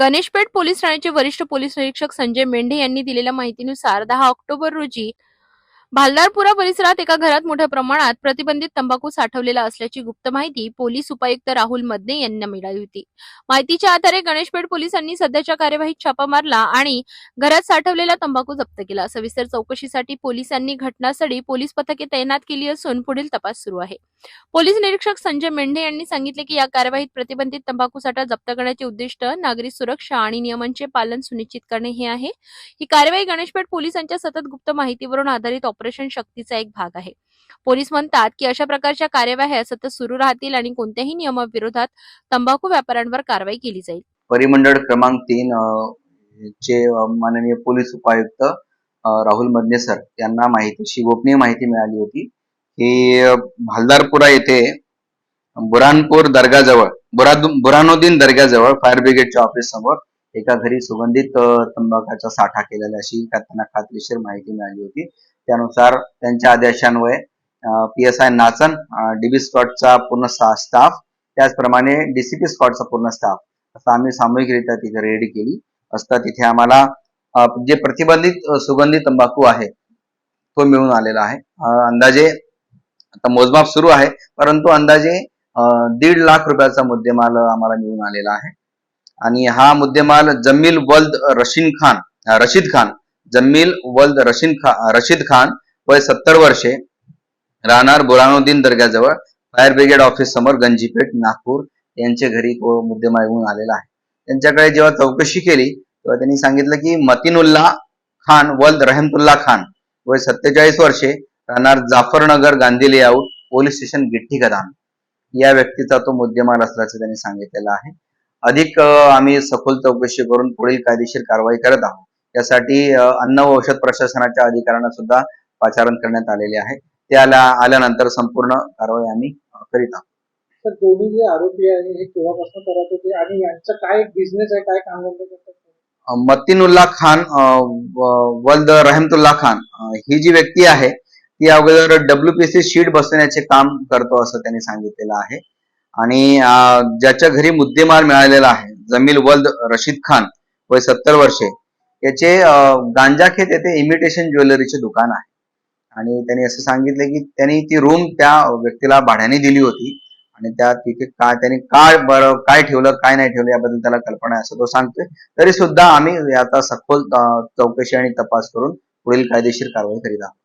Ganeshpeth police ठाण्याचे वरिष्ठ police निरीक्षक संजय मेंढे यांनी दिलेल्या माहितीनुसार दहा ऑक्टोबर रोजी भालदारपुरा परिसरात एका घरात मोठ्या प्रमाणात प्रतिबंधित तंबाखू साठवलेला असल्याची गुप्त माहिती पोलीस उपायुक्त राहुल मदने यांना मिळाली होती. माहितीच्या आधारे गणेशपेठ पोलिसांनी सध्याच्या कार्यवाहीत छापा मारला आणि घरात साठवलेला तंबाखू जप्त केला. सविस्तर चौकशीसाठी पोलिसांनी घटनास्थळी पोलीस पथके तैनात केली असून पुढील तपास सुरू आहे. पोलीस निरीक्षक संजय मेंढे यांनी सांगितले की या कारवाईत प्रतिबंधित तंबाखू साठा जप्त करण्याचे उद्दिष्ट नागरी सुरक्षा आणि नियमांचे पालन सुनिश्चित करणे हे आहे. ही कारवाई गणेशपेठ पोलिसांच्या सतत गुप्त माहितीवरून आधारित ऑपरेशन शक्तीचा एक भाग आहे. पोलीस म्हणतात की अशा प्रकारच्या कार्यवाह्या सतत सुरू राहतील आणि कोणत्याही नियमाविरोधात तंबाखू व्यापाऱ्यांवर कारवाई केली जाईल. परिमंडळ क्रमांक तीन चे माननीय पोलीस उपायुक्त राहुल मदने सर यांना माहितीची गोपनीय माहिती मिळाली होती. की हल्दारपुरा येथे बुरानपूर दर्गाजवळ बुराद बुरानोद्दीन दर्ग्याजवळ फायर ब्रिगेडच्या ऑफिस समोर एका घरी सुगंधित अ, तंबाखाचा साठा केलेला अशी त्यांना खात्रीशीर माहिती मिळाली होती. त्यानुसार त्यांच्या आदेशान्वये P S I Nachan DB स्कॉटचा पूर्ण स्टाफ त्याचप्रमाणे डीसीपी स्कॉटचा पूर्ण स्टाफ असं आम्ही सामूहिकरित्या तिथे रेडी केली. असता तिथे आम्हाला जे प्रतिबंधित सुगंधित सुगंधी तंबाखू आहे तो मिळून आलेला आहे. अंदाजे आता मोजमाप सुरू आहे परंतु अंदाजे दीड लाख रुपयाचा मुद्देमाल आम्हाला मिळून आलेला आहे. आणि हा मुद्देमाल जमील वल्द रशीन खान रशीद खान जमील वल्द रशीन खा रशीद खान वय सत्तर वर्षे राहणार बुरानुद्दीन दर्ग्याजवळ फायर ब्रिगेड ऑफिस समोर गंजीपेठ नागपूर. यांच्या घरी तो मुद्देमाल येऊन आलेला आहे. त्यांच्याकडे जेव्हा चौकशी केली तेव्हा त्यांनी सांगितलं की मतीनुल्ला खान वल्द रहमतुल्ला खान वय सत्तेचाळीस वर्षे राहणार Jafarnagar Gandhi layout police station Gitti Khadan या व्यक्तीचा तो मुद्देमाल असल्याचं त्यांनी सांगितलेलं आहे. अधिक आम्ही सखोल चौकशी करून पुढील कायदेशीर कारवाई करत आहोत. यासाठी अन्न व औषध प्रशासनाच्या अधिकाऱ्यांना सुद्धा पाचारण करण्यात आलेले आहे. ते आल्या आल्यानंतर संपूर्ण कारवाई आम्ही करीत आहोत. तर दोन्ही जे आरोपी आहे हे केव्हापासून करत होते आणि यांचं काय बिझनेस आहे काय काम मतीनुल्ला खान वल्द रहमतुल्ला खान ही जी व्यक्ती आहे ती अगोदर डब्ल्यूपीसी शीट बसवण्याचे काम करतो असं त्यांनी सांगितलेलं आहे. आणि ज्याच्या घरी मुद्देमाल मिळालेला आहे जमील वल्द रशीद खान वय सत्तर वर्षे याचे गांजाखेत येथे इमिटेशन ज्वेलरीचे दुकान आहे. आणि त्यांनी असं सांगितलं की त्यांनी ती रूम त्या व्यक्तीला भाड्याने दिली होती आणि त्या तिथे काय त्यांनी काय बरं काय ठेवलं काय नाही ठेवलं याबद्दल त्याला कल्पना आहे असं तो सांगतोय. तरी सुद्धा आम्ही आता सखोल चौकशी आणि तपास करून पुढील कायदेशीर कारवाई करीत आहोत.